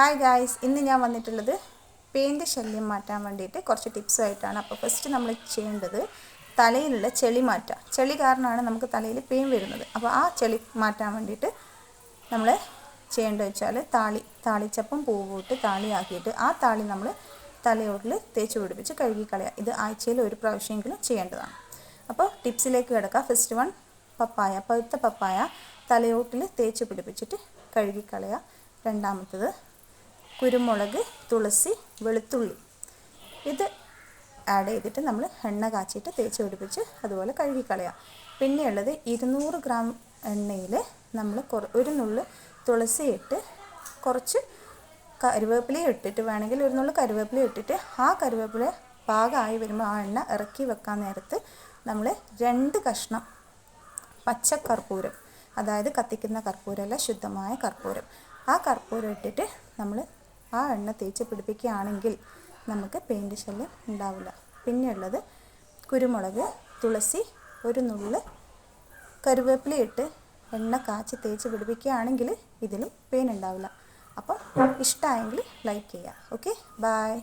Hi guys ഇന്ന് ഞാൻ വന്നിട്ടുള്ളത് പേന്റെ ശല്യം മാറ്റാൻ വേണ്ടിയിട്ട് കുറച്ച് ടിപ്സുമായിട്ടാണ് അപ്പോൾ ഫസ്റ്റ് നമ്മൾ ചെയ്യേണ്ടത് തലയിലുള്ള ചെളി മാറ്റുക. ചെളി കാരണമാണ് നമുക്ക് തലയിൽ പെയിൻ വരുന്നത്. അപ്പോൾ ആ ചെളി മാറ്റാൻ വേണ്ടിയിട്ട് നമ്മൾ ചെയ്യേണ്ടത് വെച്ചാൽ താളി താളിച്ചപ്പം പൂവിട്ട് താളിയാക്കിയിട്ട് ആ താളി നമ്മൾ തലയോട്ടിൽ തേച്ച് പിടിപ്പിച്ച് കഴുകി കളയുക. ഇത് ആഴ്ചയിൽ ഒരു പ്രാവശ്യമെങ്കിലും ചെയ്യേണ്ടതാണ്. അപ്പോൾ ടിപ്സിലേക്ക് കിടക്കുക ഫസ്റ്റ് വൺ പപ്പായ പഴുത്ത പപ്പായ തലയോട്ടിൽ തേച്ച് പിടിപ്പിച്ചിട്ട് കഴുകി കളയുക. രണ്ടാമത്തത് കുരുമുളക് തുളസി വെളുത്തുള്ളി. ഇത് ആഡ് ചെയ്തിട്ട് നമ്മൾ എണ്ണ കാച്ചിയിട്ട് തേച്ച് പിടിപ്പിച്ച് അതുപോലെ കഴുകിക്കളയാം. പിന്നെയുള്ളത് ഇരുന്നൂറ് ഗ്രാം എണ്ണയിൽ നമ്മൾ കുറ ഒരു നുള്ളു തുളസി ഇട്ട് കുറച്ച് കരുവേപ്പില ഇട്ടിട്ട് വേണമെങ്കിൽ ഒരു നുള്ളു കരുവേപ്പില ഇട്ടിട്ട് ആ കരുവേപ്പില പാകമായി വരുമ്പോൾ ആ എണ്ണ ഇറക്കി വെക്കാൻ നേരത്ത് നമ്മൾ രണ്ട് കഷ്ണം പച്ചക്കർപ്പൂരം അതായത് കത്തിക്കുന്ന കർപ്പൂരമല്ല ശുദ്ധമായ കർപ്പൂരം. ആ കർപ്പൂരം ഇട്ടിട്ട് നമ്മൾ ആ എണ്ണ തേച്ച് പിടിപ്പിക്കുകയാണെങ്കിൽ നമുക്ക് പെയിന്റ് ശല്യം ഉണ്ടാവില്ല. പിന്നെയുള്ളത് കുരുമുളക് തുളസി ഒരു നുള്ള് കരുവേപ്പില ഇട്ട് എണ്ണ കാച്ചി തേച്ച് പിടിപ്പിക്കുകയാണെങ്കിൽ ഇതിലും പെയിൻ ഉണ്ടാവില്ല. അപ്പോൾ ഇഷ്ടമായെങ്കിൽ ലൈക്ക് ചെയ്യുക. Okay bye